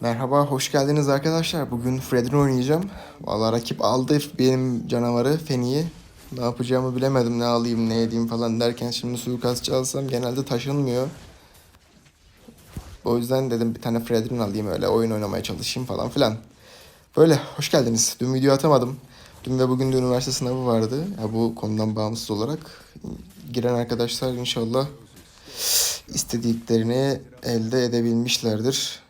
Merhaba, hoş geldiniz arkadaşlar. Bugün Fred'in oynayacağım. Vallahi rakip aldı benim canavarı, Feni'yi. Ne yapacağımı bilemedim, ne alayım, ne edeyim falan derken şimdi suikastçı alsam genelde taşınmıyor. O yüzden dedim bir tane Fred'in alayım öyle oyun oynamaya çalışayım falan filan. Böyle, hoş geldiniz. Dün video atamadım. Dün ve bugün de üniversite sınavı vardı. Ya bu konudan bağımsız olarak. Giren arkadaşlar inşallah istediklerini elde edebilmişlerdir.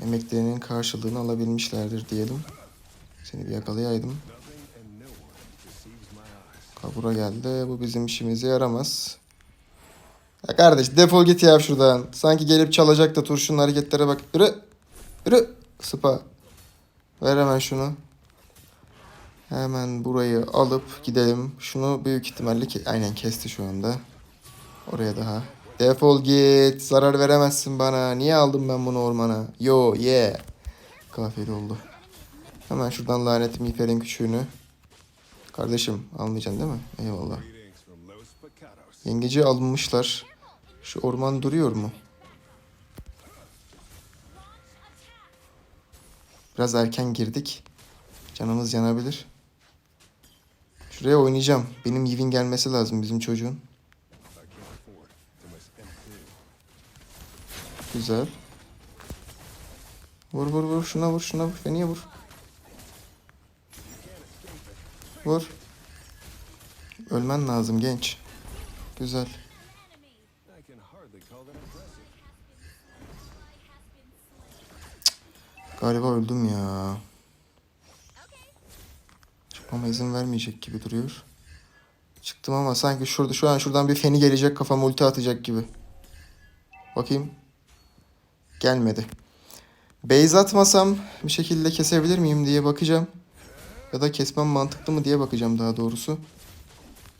Emeklerinin karşılığını alabilmişlerdir diyelim. Seni bir yakalayaydım. Kabura geldi. Bu bizim işimize yaramaz. Ya kardeş defol git ya şuradan. Sanki gelip çalacak da turşunun hareketlere bak. Yürü. Yürü. Sıpa. Ver hemen şunu. Hemen burayı alıp gidelim. Şunu büyük ihtimalle ke- aynen kesti şu anda. Oraya daha. Defol git. Zarar veremezsin bana. Niye aldım ben bunu ormana? Yo yeah. Kafiyeli oldu. Hemen şuradan lanet miğferin küçüğünü. Kardeşim almayacaksın değil mi? Eyvallah. Yengeci alınmışlar. Şu orman duruyor mu? Biraz erken girdik. Canımız yanabilir. Şuraya oynayacağım. Benim Yivin gelmesi lazım bizim çocuğun. Güzel. Vur vur vur şuna vur şuna vur. Feniye vur. Vur. Ölmen lazım genç. Güzel. Galiba öldüm ya. Çıkmama izin vermeyecek gibi duruyor. Çıktım ama sanki şurada şu an şuradan bir feni gelecek kafama ulti atacak gibi. Bakayım. Gelmedi. Base atmasam bir şekilde kesebilir miyim diye bakacağım. Ya da kesmem mantıklı mı diye bakacağım daha doğrusu.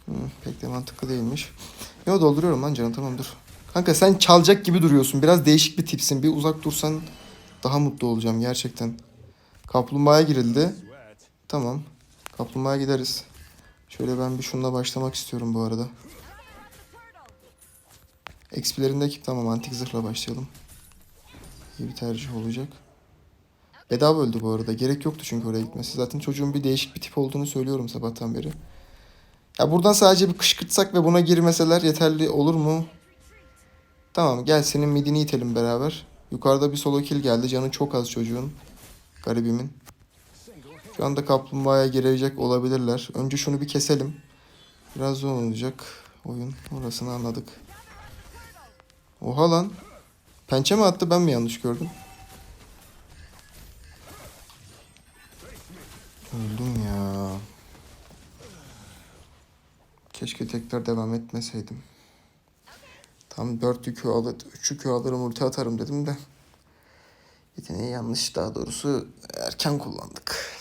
Hı, pek de mantıklı değilmiş. Yo dolduruyorum lan canım tamam dur. Kanka sen çalacak gibi duruyorsun. Biraz değişik bir tipsin. Bir uzak dursan daha mutlu olacağım gerçekten. Kaplumbağaya girildi. Tamam. Kaplumbağaya gideriz. Şöyle ben bir şununla başlamak istiyorum bu arada. XP'lerindeki tamam antik zırhla başlayalım. İyi bir tercih olacak. Bedava öldü bu arada. Gerek yoktu çünkü oraya gitmesi. Zaten çocuğun bir değişik bir tip olduğunu söylüyorum sabahtan beri. Ya buradan sadece bir kışkırtsak ve buna girmeseler yeterli olur mu? Tamam gel senin midini itelim beraber. Yukarıda bir solo kill geldi. Canı çok az çocuğun. Garibimin. Şu anda kaplumbağaya girecek olabilirler. Önce şunu bir keselim. Biraz zor olacak oyun. Orasını anladık. Oha lan. Pençe mi attı ben mi yanlış gördüm? Öldüm ya. Keşke tekrar devam etmeseydim. Tam 4 yükü alır, 3 yükü alırım ulti atarım dedim de. Yeteneği yanlış daha doğrusu erken kullandık.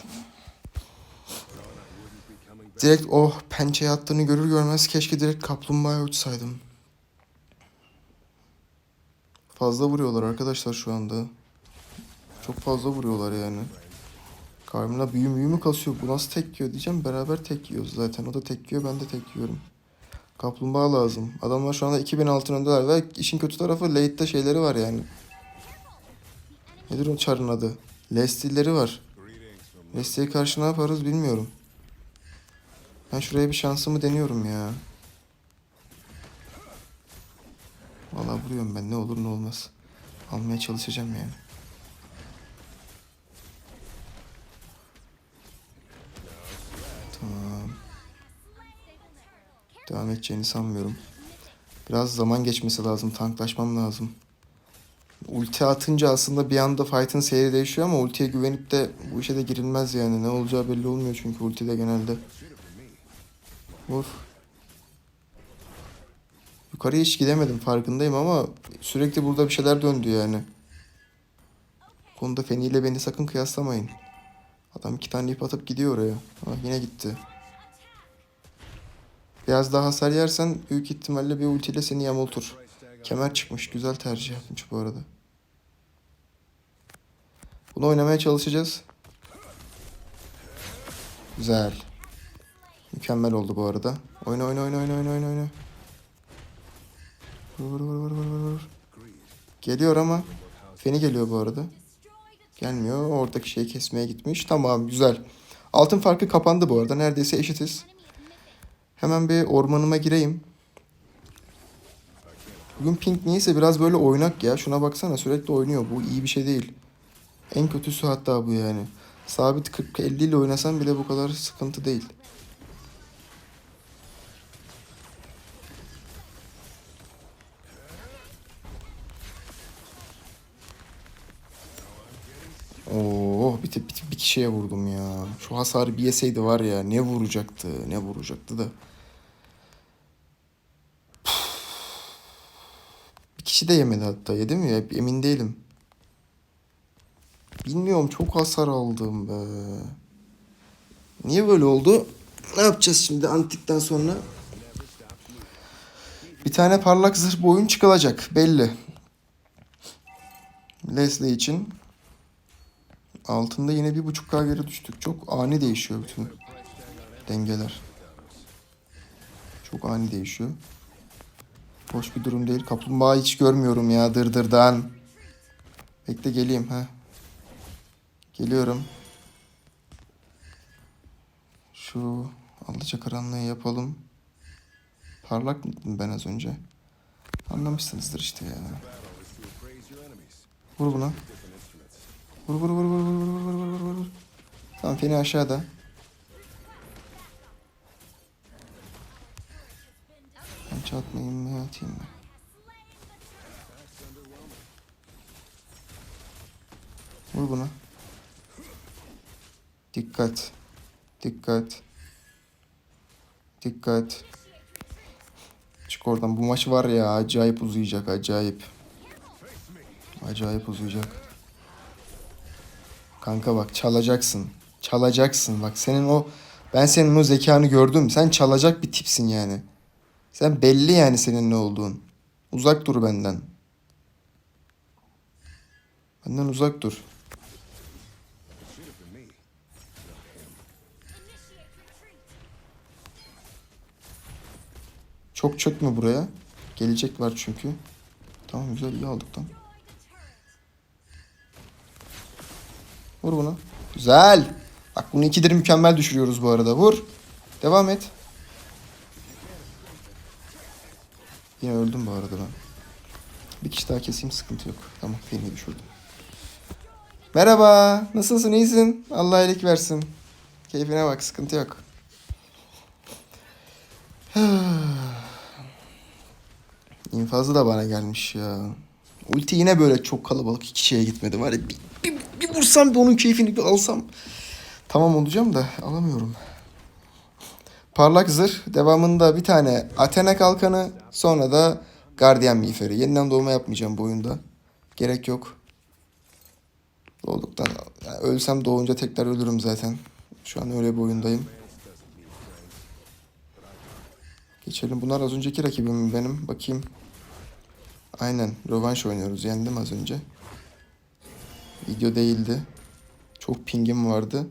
Direkt o pençeye attığını görür görmez keşke direkt kaplumbağaya uçsaydım. Fazla vuruyorlar arkadaşlar şu anda. Çok fazla vuruyorlar yani. Karmına büyü müyü mü kasıyor? Bu nasıl tek yiyor diyeceğim. Beraber tek yiyoruz zaten. O da tek yiyor ben de tek yiyorum. Kaplumbağa lazım. Adamlar şu anda 2000 altın öndeler ve işin kötü tarafı late'de şeyleri var yani. Nedir o çarın adı? Lesty'leri var. Lesty'ye karşı ne yaparız bilmiyorum. Ben şuraya bir şansımı deniyorum ya. Vallahi vuruyorum ben ne olur ne olmaz. Almaya çalışacağım yani. Tamam. Devam edeceğini sanmıyorum. Biraz zaman geçmesi lazım. Tanklaşmam lazım. Ulti atınca aslında bir anda fight'ın seyri değişiyor ama ultiye güvenip de bu işe de girilmez yani. Ne olacağı belli olmuyor çünkü ultide genelde. Vur. Yukarıya hiç gidemedim farkındayım ama sürekli burada bir şeyler döndü yani. Bu konuda Feni ile beni sakın kıyaslamayın. Adam iki tane ip atıp gidiyor oraya. Ha, yine gitti. Biraz daha hasar yersen büyük ihtimalle bir ultiyle seni yamultur. Kemer çıkmış. Güzel tercih yapmış bu arada. Bunu oynamaya çalışacağız. Güzel. Mükemmel oldu bu arada. Oyna oyna oyna oyna oyna oyna. Vur vur vur vur vur. Geliyor ama Feni geliyor bu arada. Gelmiyor. Oradaki şeyi kesmeye gitmiş. Tamam güzel. Altın farkı kapandı bu arada. Neredeyse eşitiz. Hemen bir ormanıma gireyim. Bugün Pink niyeyse biraz böyle oynak ya. Şuna baksana sürekli oynuyor. Bu iyi bir şey değil. En kötüsü hatta bu yani. Sabit 40-50 ile oynasam bile bu kadar sıkıntı değil. Oo, bir, bir, bir kişiye vurdum ya. Şu hasarı bir yeseydi var ya ne vuracaktı, ne vuracaktı da. Bir kişi de yemedi hatta. Yedi mi ya? Emin değilim. Bilmiyorum çok hasar aldım be. Niye böyle oldu? Ne yapacağız şimdi antikten sonra? Bir tane parlak zırh boyun çıkılacak belli. Leslie için. Altında yine bir buçuk K geri düştük. Çok ani değişiyor bütün dengeler. Çok ani değişiyor. Hoş bir durum değil. Kaplumbağa hiç görmüyorum ya dırdırdan. Bekle geleyim ha. Geliyorum. Şu alacakaranlığı yapalım. Parlak mıydım ben az önce? Anlamışsınızdır işte ya. Vur buna. Vur vur vur vur vur vur vur vur vur vur. Tamam Feni aşağıda. Ben çatmayayım mı atayım mı? Vur buna. Dikkat. Dikkat. Dikkat. Çık oradan. Bu maç var ya acayip uzayacak acayip. Acayip uzayacak. Kanka bak çalacaksın. Çalacaksın. Bak senin o ben senin o zekanı gördüm. Sen çalacak bir tipsin yani. Sen belli yani senin ne olduğun. Uzak dur benden. Benden uzak dur. Çok çökme buraya. Gelecek var çünkü. Tamam güzel iyi aldık lan. Vur bunu. Güzel. Bak bunu ikidir mükemmel düşürüyoruz bu arada. Vur. Devam et. Yine öldüm bu arada ben. Bir kişi daha keseyim sıkıntı yok. Tamam beni düşürdüm. Merhaba. Nasılsın? iyisin? Allah iyilik versin. Keyfine bak. Sıkıntı yok. İnfazı da bana gelmiş ya. Ulti yine böyle çok kalabalık iki kişiye gitmedi. Var ya bir, bir, bir vursam bir onun keyfini bir alsam. Tamam olacağım da alamıyorum. Parlak zırh. Devamında bir tane Athena kalkanı. Sonra da Guardian miğferi. Yeniden doğma yapmayacağım bu oyunda. Gerek yok. Doğduktan yani ölsem doğunca tekrar ölürüm zaten. Şu an öyle bir oyundayım. Geçelim. Bunlar az önceki rakibim benim. Bakayım. Aynen. Rövanş oynuyoruz. Yendim az önce. Video değildi. Çok pingim vardı.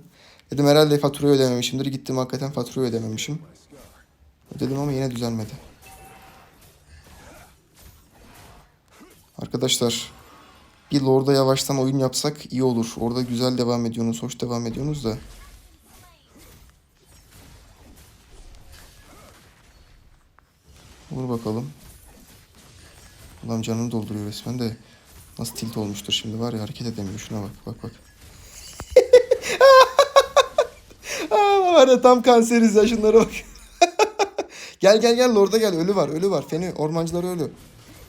Dedim herhalde faturayı ödememişimdir. Gittim hakikaten faturayı ödememişim. Ödedim ama yine düzelmedi. Arkadaşlar bir Lord'a yavaştan oyun yapsak iyi olur. Orada güzel devam ediyorsunuz, hoş devam ediyorsunuz da. Vur bakalım. Ulan canını dolduruyor resmen de. Nasıl tilt olmuştur şimdi var ya hareket edemiyor. Şuna bak bak bak. Aa, var ya tam kanseriz ya şunlara bak. gel gel gel Lord'a gel. Ölü var ölü var. Feni ormancıları ölü.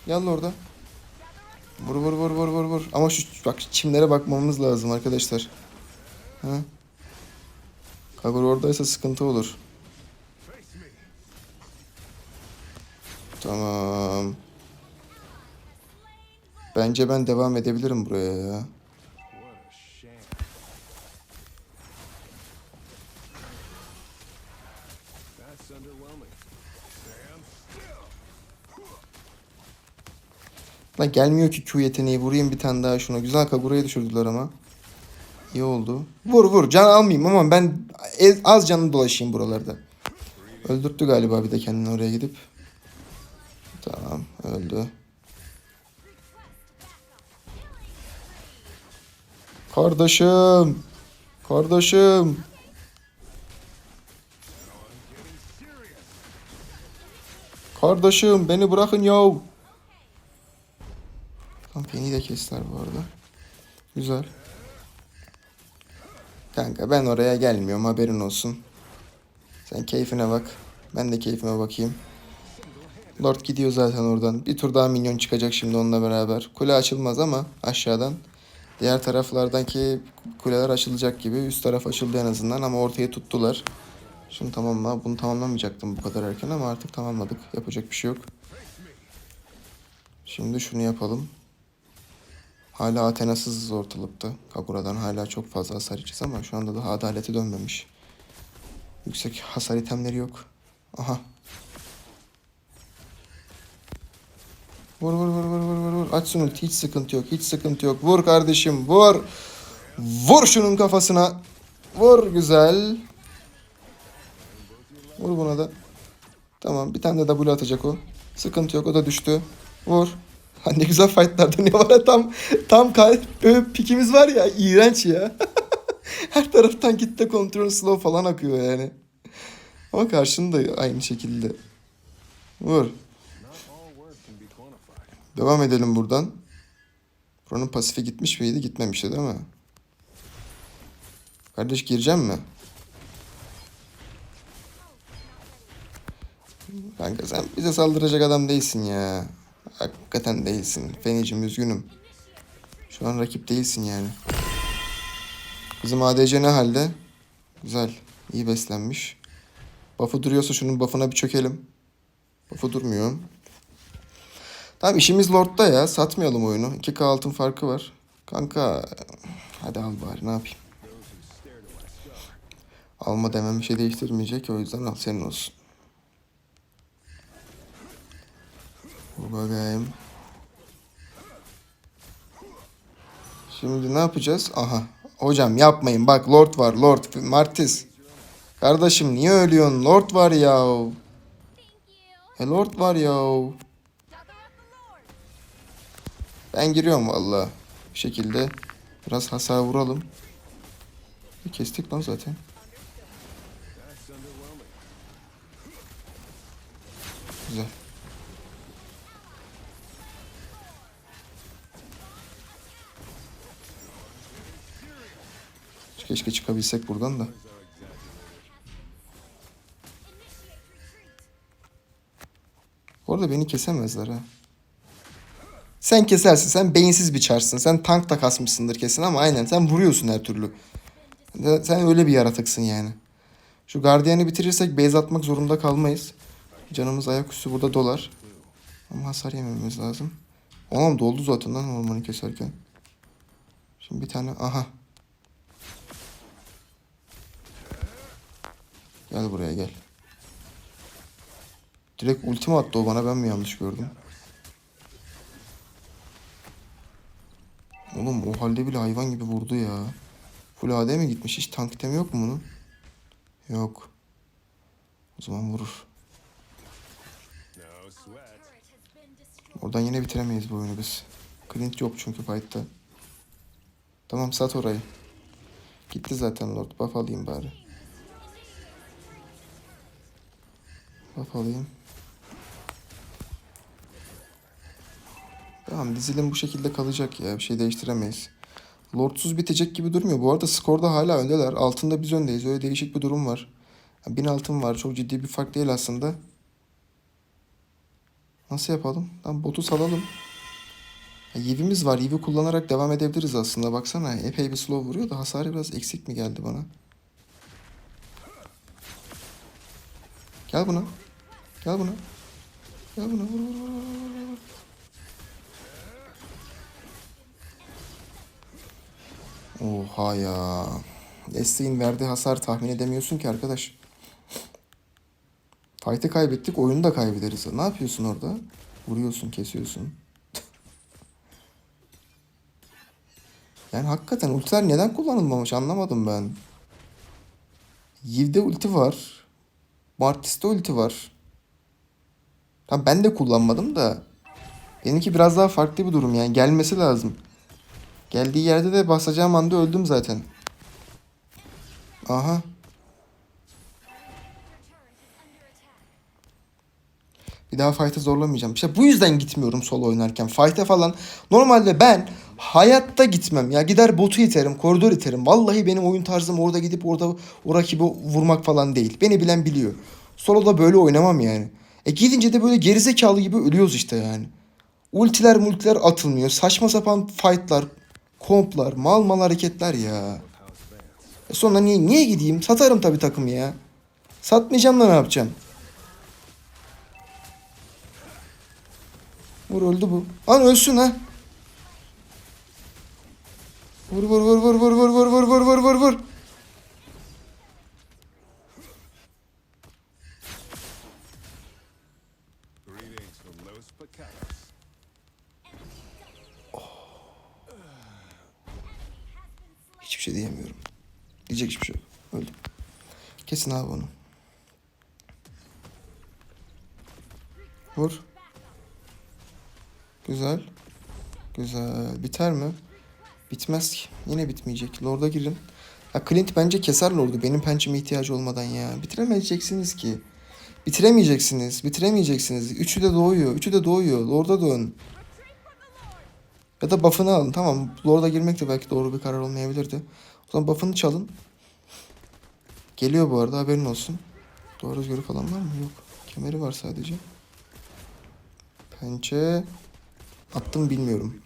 Gel Lord'a. Vur vur vur vur vur vur. Ama şu bak çimlere bakmamız lazım arkadaşlar. Ha? Kagor oradaysa sıkıntı olur. Tamam. Bence ben devam edebilirim buraya ya. Lan gelmiyor ki Q yeteneği. Vurayım bir tane daha şuna. Güzel Kagura'yı düşürdüler ama. İyi oldu. Vur vur. Can almayayım ama ben az canlı dolaşayım buralarda. Öldürttü galiba bir de kendini oraya gidip. Tamam öldü. Kardeşim. Kardeşim. Kardeşim beni bırakın yav. Tam beni de kestiler bu arada. Güzel. Kanka ben oraya gelmiyorum haberin olsun. Sen keyfine bak. Ben de keyfime bakayım. Lord gidiyor zaten oradan. Bir tur daha minyon çıkacak şimdi onunla beraber. Kule açılmaz ama aşağıdan. Diğer taraflardaki kuleler açılacak gibi. Üst taraf açıldı en azından ama ortaya tuttular. Şunu tamamla. Bunu tamamlamayacaktım bu kadar erken ama artık tamamladık. Yapacak bir şey yok. Şimdi şunu yapalım. Hala Athena'sızız ortalıkta. Kagura'dan hala çok fazla hasar yiyeceğiz ama şu anda daha adaleti dönmemiş. Yüksek hasar itemleri yok. Aha. Vur vur vur vur vur vur vur. Açsın ulti hiç sıkıntı yok. Hiç sıkıntı yok. Vur kardeşim vur. Vur şunun kafasına. Vur güzel. Vur buna da. Tamam bir tane de W atacak o. Sıkıntı yok o da düştü. Vur. Ha ne güzel fightlardı ne var tam tam böyle pikimiz var ya iğrenç ya. Her taraftan kitle kontrol slow falan akıyor yani. Ama karşında da aynı şekilde. Vur. Devam edelim buradan. Buranın pasifi gitmiş miydi? Gitmemişti değil mi? Kardeş gireceğim mi? Kanka sen bize saldıracak adam değilsin ya. Hakikaten değilsin. Feniciğim üzgünüm. Şu an rakip değilsin yani. Bizim ADC ne halde? Güzel. iyi beslenmiş. Buff'ı duruyorsa şunun buff'ına bir çökelim. Buff'ı durmuyor. Tamam işimiz Lord'da ya. Satmayalım oyunu. 2K altın farkı var. Kanka hadi al bari ne yapayım. Alma demem bir şey değiştirmeyecek. O yüzden al senin olsun. Bakayım. Şimdi ne yapacağız? Aha. Hocam yapmayın. Bak Lord var. Lord. Martis. Kardeşim niye ölüyorsun? Lord var ya. E Lord var ya. Ben giriyorum valla. Bir şekilde biraz hasar vuralım. Kestik lan zaten. Güzel. Keşke çıkabilsek buradan da. Orada beni kesemezler ha. Sen kesersin. Sen beyinsiz bir çarsın. Sen tank da kasmışsındır kesin ama aynen sen vuruyorsun her türlü. Sen öyle bir yaratıksın yani. Şu gardiyanı bitirirsek base atmak zorunda kalmayız. Canımız ayaküstü burada dolar. Ama hasar yememiz lazım. Oğlum doldu zaten lan ormanı keserken. Şimdi bir tane aha. Gel buraya gel. Direkt ultimi attı o bana ben mi yanlış gördüm? Oğlum o halde bile hayvan gibi vurdu ya. Full AD mi gitmiş? Hiç tank itemi yok mu bunun? Yok. O zaman vurur. Oradan yine bitiremeyiz bu oyunu biz. Clint yok çünkü fight'ta. Tamam sat orayı. Gitti zaten Lord. Buff alayım bari. Buff alayım. Tamam dizilim bu şekilde kalacak ya. Bir şey değiştiremeyiz. Lordsuz bitecek gibi durmuyor. Bu arada skorda hala öndeler. Altında biz öndeyiz. Öyle değişik bir durum var. Ya, bin altın var. Çok ciddi bir fark değil aslında. Nasıl yapalım? Tamam botu salalım. Yivimiz var. Yivi kullanarak devam edebiliriz aslında. Baksana epey bir slow vuruyor da hasarı biraz eksik mi geldi bana? Gel buna. Gel buna. Gel buna. Vur, vur, vur, vur, Oha ya. Desteğin verdiği hasar tahmin edemiyorsun ki arkadaş. Fight'ı kaybettik, oyunu da kaybederiz. Ne yapıyorsun orada? Vuruyorsun, kesiyorsun. yani hakikaten ultiler neden kullanılmamış anlamadım ben. Yiv'de ulti var. Martis'te ulti var. Tamam ben de kullanmadım da. Benimki biraz daha farklı bir durum yani. Gelmesi lazım. Geldiği yerde de basacağım anda öldüm zaten. Aha. Bir daha fight'ı zorlamayacağım. İşte bu yüzden gitmiyorum solo oynarken. Fight'a falan normalde ben hayatta gitmem. Ya gider botu iterim, koridor iterim. Vallahi benim oyun tarzım orada gidip orada o rakibi vurmak falan değil. Beni bilen biliyor. Solo'da böyle oynamam yani. E gidince de böyle gerizekalı gibi ölüyoruz işte yani. Ultiler multiler atılmıyor. Saçma sapan fight'lar, komplar, mal mal hareketler ya. E sonra niye, niye gideyim? Satarım tabii takımı ya. Satmayacağım da ne yapacağım? Vur öldü bu. Lan ölsün ha. Vur vur vur vur vur vur vur vur vur vur vur vur. Kesin abi onu. Vur. Güzel. Güzel. Biter mi? Bitmez ki. Yine bitmeyecek. Lord'a girin. Ya Clint bence keser Lord'u. Benim pençeme ihtiyacı olmadan ya. Bitiremeyeceksiniz ki. Bitiremeyeceksiniz. Bitiremeyeceksiniz. Üçü de doğuyor. Üçü de doğuyor. Lord'a dön. Ya da buff'ını alın. Tamam. Lord'a girmek de belki doğru bir karar olmayabilirdi. O zaman buff'ını çalın. Geliyor bu arada haberin olsun. Doğru rüzgarı falan var mı? Yok. Kemeri var sadece. Pençe. Attım bilmiyorum.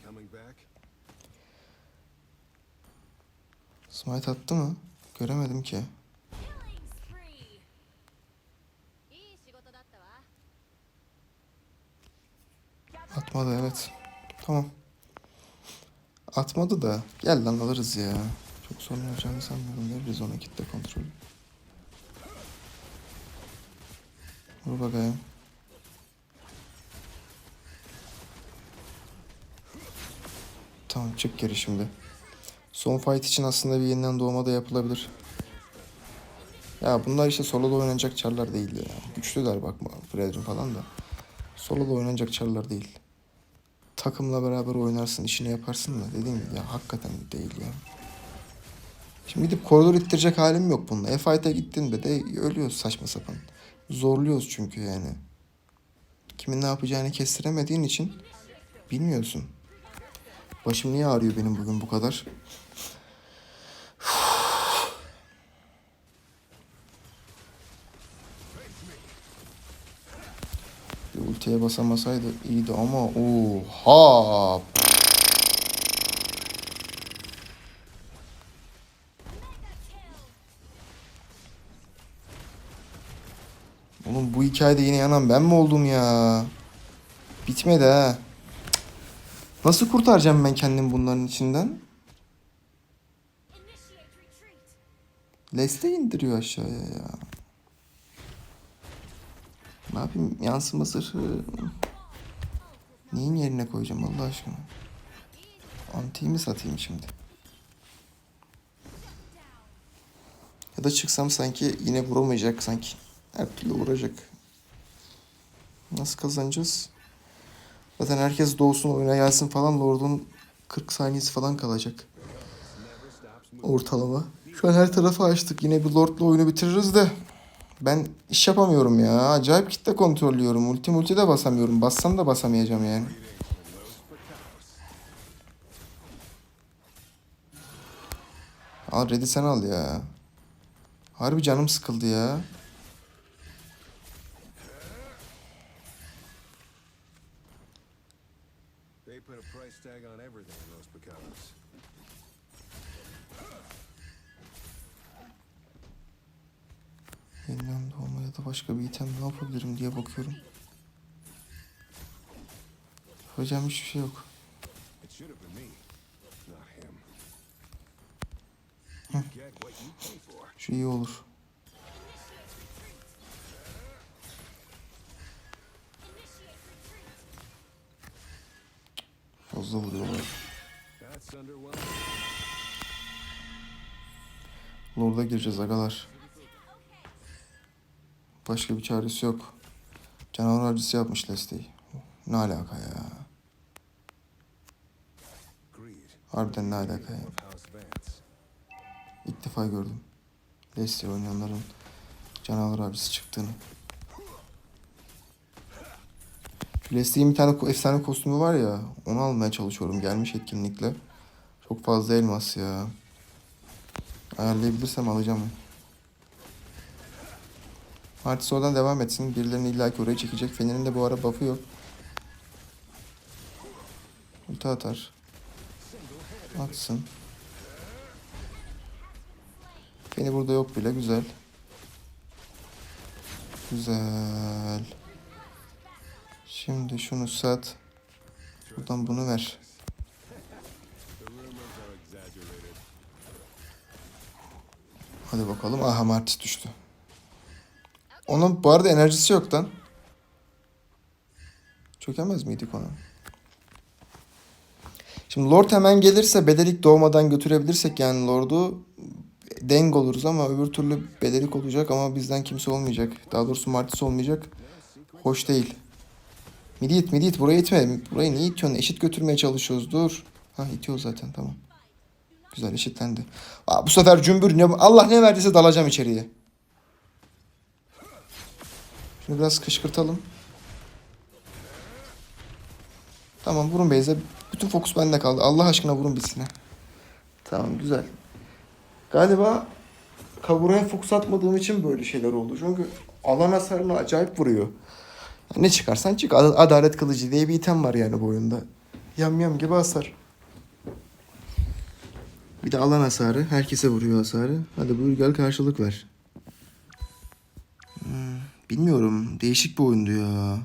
Smite attı mı? Göremedim ki. Atmadı evet. Tamam. Atmadı da. Gel lan alırız ya. Çok sorun olacağını sanmıyorum. Veririz ona kitle kontrolü. Vur bakayım. Tamam çık geri şimdi. Son fight için aslında bir yeniden doğma da yapılabilir. Ya bunlar işte soloda oynanacak çarlar değil ya. Güçlüler bakma Fredrin falan da. Soloda oynanacak çarlar değil. Takımla beraber oynarsın, işini yaparsın da dediğim gibi ya hakikaten değil ya. Şimdi gidip koridor ittirecek halim yok bununla. F-Fight'a gittiğinde de ölüyoruz saçma sapan. Zorluyoruz çünkü yani. Kimin ne yapacağını kestiremediğin için bilmiyorsun. Başım niye ağrıyor benim bugün bu kadar? Bir ultiye basamasaydı iyiydi ama oha. Oğlum bu hikayede yine yanan ben mi oldum ya? Bitmedi ha. Nasıl kurtaracağım ben kendimi bunların içinden? Leste indiriyor aşağıya ya. Ne yapayım yansıma zırhı. Neyin yerine koyacağım Allah aşkına? Antiyi mi satayım şimdi? Ya da çıksam sanki yine vuramayacak sanki. Her türlü vuracak. Nasıl kazanacağız? Zaten herkes doğsun oyuna gelsin falan Lord'un 40 saniyesi falan kalacak. Ortalama. Şu an her tarafı açtık. Yine bir Lord'la oyunu bitiririz de. Ben iş yapamıyorum ya. Acayip kitle kontrollüyorum. Ulti multi de basamıyorum. Bassam da basamayacağım yani. Al Red'i sen al ya. Harbi canım sıkıldı ya. They put a price tag on everything in Los Pecados. Yeniden doğma ya da başka bir item ne yapabilirim diye bakıyorum. Yapacağım hiçbir şey yok. It should have been Lord'a gireceğiz agalar. Başka bir çaresi yok. Canavar avcısı yapmış Leslie'yi. Ne alaka ya? Harbiden ne alaka ya. İlk defa gördüm. Leicester oynayanların canavar abisi çıktığını. Şu Leicester'in bir tane efsane kostümü var ya. Onu almaya çalışıyorum. Gelmiş etkinlikle. Çok fazla elmas ya. Ayarlayabilirsem alacağım. Martis oradan devam etsin. Birilerini illaki oraya çekecek. Fener'in de bu ara buff'ı yok. Ulti atar. Atsın. Beni burada yok bile. Güzel. Güzel. Şimdi şunu sat. Buradan bunu ver. Hadi bakalım. Aha Martis düştü. Onun bu arada enerjisi yok lan. Çökemez miydik ona? Şimdi Lord hemen gelirse Bederik doğmadan götürebilirsek yani Lord'u denk oluruz ama öbür türlü Bederik olacak ama bizden kimse olmayacak. Daha doğrusu Martis olmayacak. Hoş değil. Midi it, midi it. Buraya itme. Burayı niye itiyorsun? Eşit götürmeye çalışıyoruz. Dur. Ha itiyor zaten tamam. Güzel eşitlendi. Aa, bu sefer cümbür ne Allah ne verdiyse dalacağım içeriye. Şunu biraz kışkırtalım. Tamam vurun Beyze. Bütün fokus bende kaldı. Allah aşkına vurun bitsin. ha. Tamam güzel. Galiba kaburaya fokus atmadığım için böyle şeyler oldu. Çünkü alan hasarını acayip vuruyor. Ne çıkarsan çık. Ad- Adalet kılıcı diye bir item var yani bu oyunda. Yam yam gibi hasar. Bir de alan hasarı. Herkese vuruyor hasarı. Hadi buyur gel karşılık ver. Hmm, bilmiyorum. Değişik bir oyundu ya.